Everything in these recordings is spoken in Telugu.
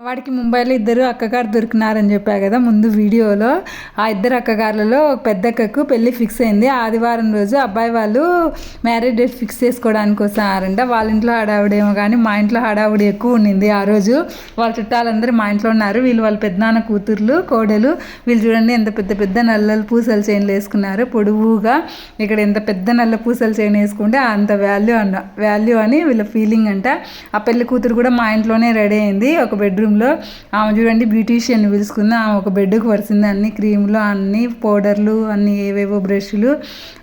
వాడికి ముంబైలో ఇద్దరు అక్కగారు దొరికినారని చెప్పా కదా ముందు వీడియోలో. ఆ ఇద్దరు అక్కగారులలో పెద్ద అక్కకు పెళ్ళి ఫిక్స్ అయింది. ఆదివారం రోజు అబ్బాయి వాళ్ళు మ్యారేజ్ డేట్ ఫిక్స్ చేసుకోవడానికి వస్తారంట వాళ్ళ ఇంట్లో హడావుడేమో కానీ మా ఇంట్లో హడావుడి ఎక్కువ ఉండింది. ఆ రోజు వాళ్ళ చుట్టాలందరూ మా ఇంట్లో ఉన్నారు. వీళ్ళు వాళ్ళ పెద్దనాన్న కూతుర్లు కోడలు. వీళ్ళు చూడండి ఎంత పెద్ద పెద్ద నల్లలు పూసలు చైన్లు వేసుకున్నారు. పొడువుగా ఇక్కడ ఎంత పెద్ద నల్ల పూసలు చైన్ వేసుకుంటే అంత వాల్యూ అన్న వాల్యూ అని వీళ్ళ ఫీలింగ్ అంట. ఆ పెళ్ళి కూతురు కూడా మా ఇంట్లోనే రెడీ అయింది. ఒక బెడ్రూమ్ బెడ్రూమ్లో ఆమె చూడండి బ్యూటీషియన్ పిలుచుకుంది. ఆమె ఒక బెడ్కి వరిసింది అన్ని క్రీములు అన్ని పౌడర్లు అన్ని ఏవేవో బ్రష్లు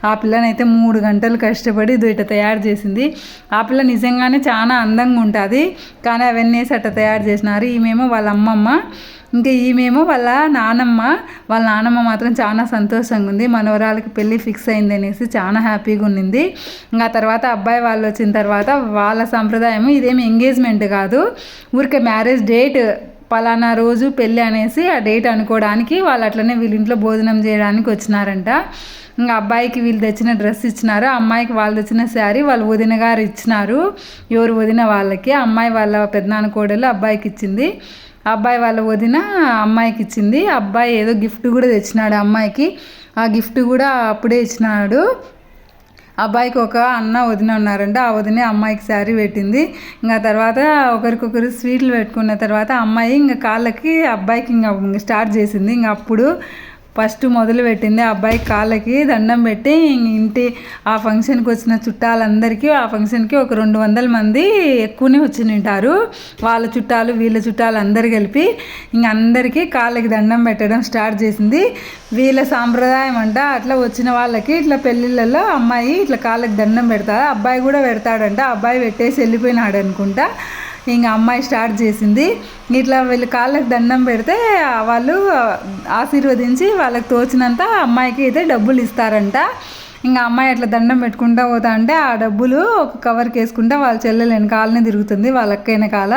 ఆ పిల్లనైతే మూడు గంటలు కష్టపడి ఇట తయారు చేసింది. ఆ పిల్ల నిజంగానే చాలా అందంగా ఉంటుంది. కానీ అవన్నీ వేసి అట్ట తయారు చేసినారు. ఈమెమో వాళ్ళ అమ్మమ్మ. ఇంకా ఈమెమో వాళ్ళ నానమ్మ వాళ్ళ నానమ్మ మాత్రం చాలా సంతోషంగా ఉంది మనవరాలకి పెళ్ళి ఫిక్స్ అయింది అనేసి చాలా హ్యాపీగా ఉండింది ఇంకా తర్వాత అబ్బాయి వాళ్ళు వచ్చిన తర్వాత వాళ్ళ సంప్రదాయం ఇదేమి ఎంగేజ్మెంట్ కాదు. ఊరికే మ్యారేజ్ డేట్ పలానా రోజు పెళ్ళి అనేసి ఆ డేట్ అనుకోవడానికి వాళ్ళు అట్లనే వీళ్ళింట్లో భోజనం చేయడానికి వచ్చినారంట. ఇంకా అబ్బాయికి వీళ్ళు తెచ్చిన డ్రెస్ ఇచ్చినారు. అమ్మాయికి వాళ్ళు తెచ్చిన శారీ వాళ్ళు వదిన గారు ఇచ్చినారు. ఎవరు వదిన వాళ్ళకి. అమ్మాయి వాళ్ళ పెద్దనాన్న కోడలు అబ్బాయికి ఇచ్చింది అబ్బాయి వాళ్ళ వదిన అమ్మాయికి ఇచ్చింది. అబ్బాయి ఏదో గిఫ్ట్ కూడా తెచ్చినాడు అమ్మాయికి. ఆ గిఫ్ట్ కూడా అప్పుడే ఇచ్చినాడు. అబ్బాయికి ఒక అన్న వదిన ఉన్నారంట. ఆ వదిన అమ్మాయికి శారీ పెట్టింది. ఇంకా తర్వాత ఒకరికొకరు స్వీట్లు పెట్టుకున్న తర్వాత అమ్మాయి ఇంకా కాళ్ళకి అబ్బాయికి ఇంకా స్టార్ట్ చేసింది. ఇంకా అప్పుడు ఫస్ట్ మొదలు పెట్టింది అబ్బాయి కాళ్ళకి దండం పెట్టి ఇంటి ఆ ఫంక్షన్కి వచ్చిన చుట్టాలందరికీ ఆ ఫంక్షన్కి ఒక రెండు వందల మంది ఎక్కువనే వచ్చి ఉంటారు వాళ్ళ చుట్టాలు వీళ్ళ చుట్టాలు అందరు కలిపి ఇంక అందరికీ కాళ్ళకి దండం పెట్టడం స్టార్ట్ చేసింది. వీళ్ళ సాంప్రదాయం అంట అట్లా వచ్చిన వాళ్ళకి ఇట్లా పెళ్ళిళ్ళలో అమ్మాయి ఇట్లా కాళ్ళకి దండం పెడతారు. అబ్బాయి కూడా పెడతాడంట. అబ్బాయి పెట్టేసి వెళ్ళిపోయినాడు అనుకుంటా ఇంకా అమ్మాయి స్టార్ట్ చేసింది. ఇట్లా వీళ్ళు కాళ్ళకి దండం పెడితే వాళ్ళు ఆశీర్వదించి వాళ్ళకి తోచినంత అమ్మాయికి అయితే డబ్బులు ఇస్తారంట. ఇంకా అమ్మాయి అట్లా దండం పెట్టుకుంటా పోతా అంటే ఆ డబ్బులు ఒక కవర్కి వేసుకుంటా వాళ్ళ చెల్లెలు వెనకాలనే తిరుగుతుంది వాళ్ళ అక్కైన వెనకాల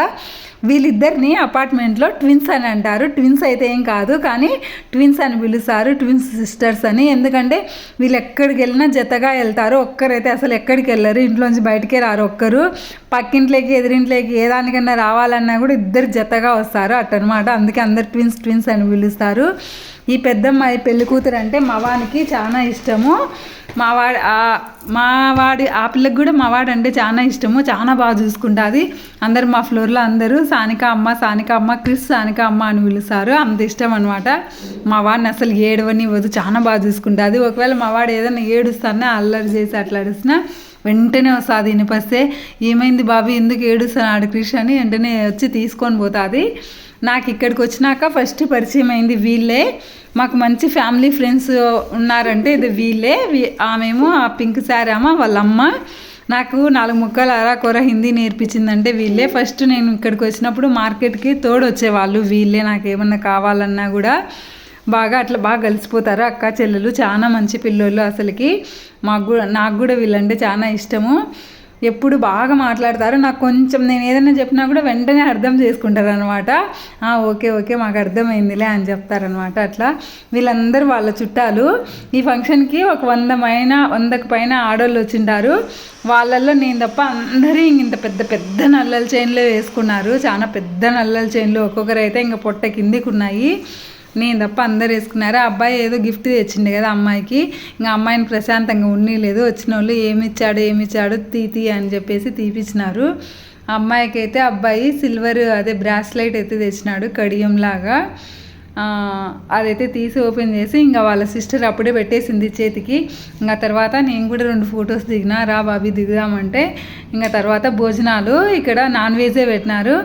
వీళ్ళిద్దరిని అపార్ట్మెంట్లో ట్విన్స్ అని అంటారు. ట్విన్స్ అయితే ఏం కాదు కానీ ట్విన్స్ అని పిలుస్తారు. ట్విన్స్ సిస్టర్స్ అని. ఎందుకంటే వీళ్ళు ఎక్కడికి వెళ్ళినా జతగా వెళ్తారు. ఒక్కరైతే అసలు ఎక్కడికి వెళ్ళరు. ఇంట్లోంచి బయటికి రారు ఒక్కరు. పక్కింట్లోకి ఎదిరింట్లోకి ఏ దానికన్నా రావాలన్నా కూడా ఇద్దరు జతగా వస్తారు. అట్టనమాట అందుకే అందరు ట్విన్స్ ట్విన్స్ అని పిలుస్తారు. ఈ పెద్దమ్మాయి పెళ్ళి కూతురు అంటే మవానికి చాలా ఇష్టము. మా వాడి మా వాడి ఆ పిల్లకి కూడా మా వాడు అంటే చాలా ఇష్టము చాలా బాగా చూసుకుంటుంది అందరు మా ఫ్లోర్లో అందరూ సానిక అమ్మ సానిక అమ్మ క్రిస్ సానిక అమ్మ అని పిలుస్తారు. అంత ఇష్టం అనమాట మా వాడిని అసలు ఏడవనివ్వదు చాలా బాగా చూసుకుంటుంది ఒకవేళ మా వాడు ఏదైనా ఏడుస్తానే అల్లరి చేసి అట్లా అడిసినా వెంటనే వస్తుంది ఇనిపస్తే ఏమైంది బాబు ఎందుకు ఏడుస్తున్నాడు క్రిష్ అని వెంటనే వచ్చి తీసుకొని పోతుంది నాకు ఇక్కడికి వచ్చినాక ఫస్ట్ పరిచయం అయింది వీళ్ళే. మాకు మంచి ఫ్యామిలీ ఫ్రెండ్స్ ఉన్నారంటే ఇది వీళ్ళే. ఆమెమో ఆ పింక్ శారీ అమ్మ వాళ్ళ అమ్మ నాకు నాలుగు ముక్కలు అరా కూర హిందీ నేర్పించిందంటే వీళ్ళే. ఫస్ట్ నేను ఇక్కడికి వచ్చినప్పుడు మార్కెట్కి తోడు వచ్చేవాళ్ళు వీళ్ళే. నాకు ఏమన్నా కావాలన్నా కూడా బాగా అట్లా బాగా కలిసిపోతారు అక్క చెల్లెలు చాలా మంచి పిల్లోళ్ళు అసలుకి. మాకు కూడా నాకు కూడా వీళ్ళంటే చాలా ఇష్టము. ఎప్పుడు బాగా మాట్లాడతారు నాకు కొంచెం నేను ఏదైనా చెప్పినా కూడా వెంటనే అర్థం చేసుకుంటారు అనమాట ఓకే ఓకే మాకు అర్థమైందిలే అని చెప్తారనమాట అట్లా. వీళ్ళందరూ వాళ్ళ చుట్టాలు. ఈ ఫంక్షన్కి ఒక వంద పైన వందకు పైన ఆడోళ్ళు వచ్చింటారు. వాళ్ళల్లో నేను తప్ప అందరూ ఇంత పెద్ద పెద్ద నల్లల చైన్లు వేసుకున్నారు. చాలా పెద్ద నల్లల చైన్లు ఒక్కొక్కరు అయితే ఇంకా పొట్ట కిందికి ఉన్నాయి. నేను తప్ప అందరు వేసుకున్నారు. అబ్బాయి ఏదో గిఫ్ట్ తెచ్చిండే కదా అమ్మాయికి. ఇంకా అమ్మాయిని ప్రశాంతంగా ఉండలేదు వచ్చిన వాళ్ళు ఏమి ఇచ్చాడు ఏమి ఇచ్చాడు తీతి అని చెప్పేసి తీపిచ్చినారు. అమ్మాయికి అయితే అబ్బాయి సిల్వర్ అదే బ్రాస్లైట్ అయితే తెచ్చినాడు కడియంలాగా. అదైతే తీసి ఓపెన్ చేసి ఇంకా వాళ్ళ సిస్టర్ అప్పుడే పెట్టేసింది చేతికి. ఇంకా తర్వాత నేను కూడా రెండు ఫొటోస్ దిగినా రా బాబీ దిగుదామంటే. ఇంకా తర్వాత భోజనాలు ఇక్కడ నాన్ వెజే పెట్టినారు.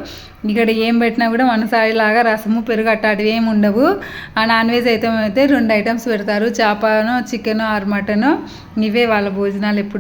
ఇక్కడ ఏం పెట్టినా కూడా మనసారిలాగా రసము పెరుగు అట్టాటివి ఏమి ఉండవు. ఆ నాన్ వెజ్ అయితే అయితే రెండు ఐటమ్స్ పెడతారు. చేపను చికెను ఆరు మటను ఇవే వాళ్ళ భోజనాలు ఎప్పుడు